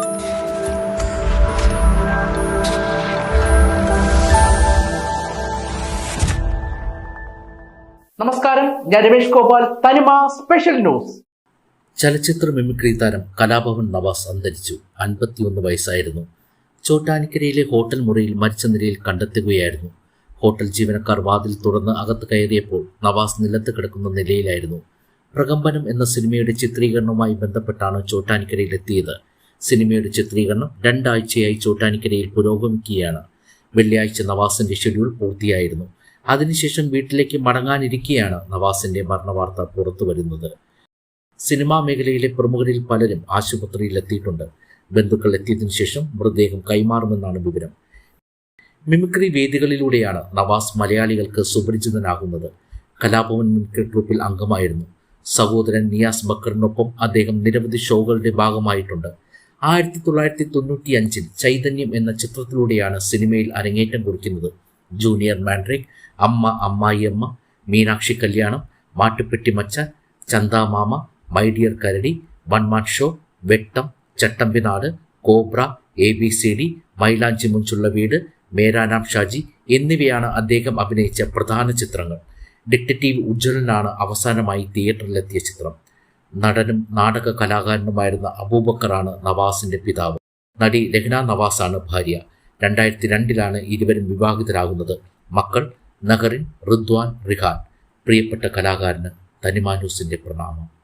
നമസ്കാരം. ഞാൻ രമേഷ് ഗോപാൽ. തനിമ സ്പെഷ്യൽ ന്യൂസ് ചലച്ചിത്ര മിമിക്രി താരം കലാഭവൻ നവാസ് അന്തരിച്ചു. അൻപത്തിയൊന്ന് വയസ്സായിരുന്നു. ചോട്ടാനിക്കരയിലെ ഹോട്ടൽ മുറിയിൽ മരിച്ച നിലയിൽ കണ്ടെത്തുകയായിരുന്നു. ഹോട്ടൽ ജീവനക്കാർ വാതിൽ തുറന്ന് അകത്ത് കയറിയപ്പോൾ നവാസ് നിലത്ത് കിടക്കുന്ന നിലയിലായിരുന്നു. പ്രകമ്പനം എന്ന സിനിമയുടെ ചിത്രീകരണവുമായി ബന്ധപ്പെട്ടാണ് ചോട്ടാനിക്കരയിൽ എത്തിയത് സിനിമയുടെ ചിത്രീകരണം രണ്ടാഴ്ചയായി ചോട്ടാനിക്കരയിൽ പുരോഗമിക്കുകയാണ്. വെള്ളിയാഴ്ച നവാസിന്റെ ഷെഡ്യൂൾ പൂർത്തിയായിരുന്നു. അതിനുശേഷം വീട്ടിലേക്ക് മടങ്ങാനിരിക്കെയാണ് നവാസിന്റെ മരണവാർത്ത പുറത്തു വരുന്നത്. സിനിമാ മേഖലയിലെ പ്രമുഖരിൽ പലരും ആശുപത്രിയിൽ എത്തിയിട്ടുണ്ട് ബന്ധുക്കൾ എത്തിയതിനു ശേഷം മൃതദേഹം കൈമാറുമെന്നാണ് വിവരം. മിമിക്രി വേദികളിലൂടെയാണ് നവാസ് മലയാളികൾക്ക് സുപരിചിതനാകുന്നത്. കലാഭവൻ മിമിക്രി ട്രൂപ്പിൽ അംഗമായിരുന്നു. സഹോദരൻ നിയാസ് ബക്കറിനൊപ്പം അദ്ദേഹം നിരവധി ഷോകളുടെ ഭാഗമായിട്ടുണ്ട്. ആയിരത്തി തൊള്ളായിരത്തി തൊണ്ണൂറ്റി അഞ്ചിൽ ചൈതന്യം എന്ന ചിത്രത്തിലൂടെയാണ് സിനിമയിൽ അരങ്ങേറ്റം കുറിക്കുന്നത്. ജൂനിയർ മാൻഡ്രിക് അമ്മ അമ്മായിയമ്മ മീനാക്ഷി കല്യാണം മാട്ടുപ്പെട്ടി മച്ച Chandamama My Dear Karadi One Man Show Vettam Chattambinadu Cobra A B C D Mylanchi Monchulla Veedu മേരാനാം Shaji എന്നിവയാണ് അദ്ദേഹം അഭിനയിച്ച പ്രധാന ചിത്രങ്ങൾ. ഡിറ്റക്റ്റീവ് ഉജ്ജ്വലനാണ് അവസാനമായി തിയേറ്ററിലെത്തിയ ചിത്രം. നടനും നാടക കലാകാരനുമായിരുന്ന അബൂബക്കറാണ് നവാസിന്റെ പിതാവ്. നടി രഹ്ന നവാസാണ് ഭാര്യ. രണ്ടായിരത്തി രണ്ടിലാണ് ഇരുവരും വിവാഹിതരാകുന്നത്. മക്കൾ നഗറിൻ റിദ്വാൻ റിഹാൻ. പ്രിയപ്പെട്ട കലാകാരന് തനിമാനൂസിന്റെ പ്രണാമം.